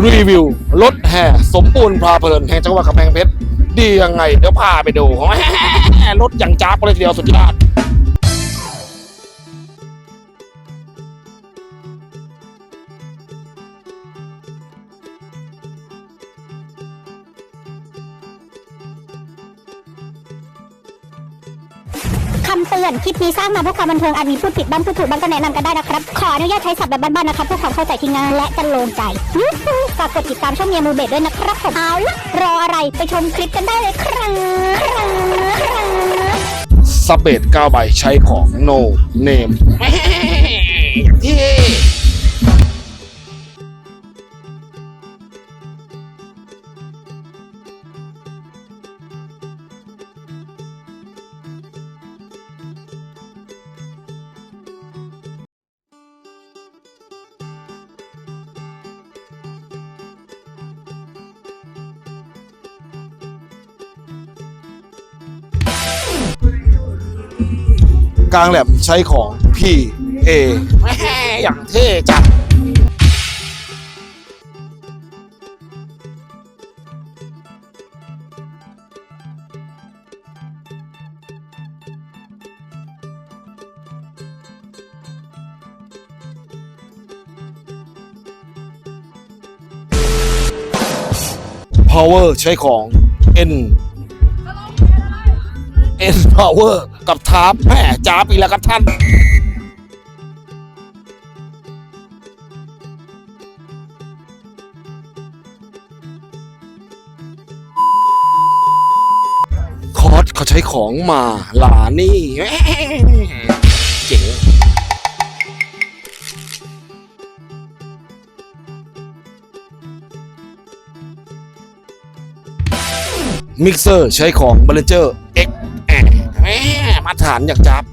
รีวิวรถแห่สมบูรณ์พาเพลินแห่งจังหวัดกำแพงเพชรดียังไง เดี๋ยวพาไปดูรถอย่างจ้าบเลยทีเดียวสุดยอด คำเตือน คลิปนี้สร้างมาเพื่อความบันเทิงอาจมีพูดผิดบ้างพูดถูกบ้างก็แนะนำกันได้นะครับ ขออนุญาตใช้ศัพท์แบบบ้านๆนะครับเพื่อความเข้าใจที่ง่ายและจะโลงใจยูฮูฝากกดติดตามช่องเมียมูเบดด้วยนะครับผมเอาละรออะไรไปชมคลิปกันได้เลยครับครับครับซับเบด9ใบใช้ของ no name เท่ กลางแหลมใช้ของ P A อย่างเท่จัด power ใช้ของ N N power กับทาร์ปแม่จ้าบอีแล้วครับท่านคอร์สเขาใช้ของมาหลานี่เจ๋งมิกเซอร์ใช้ของ b บ l เจอร์ มาถรรพ์อยากจับเ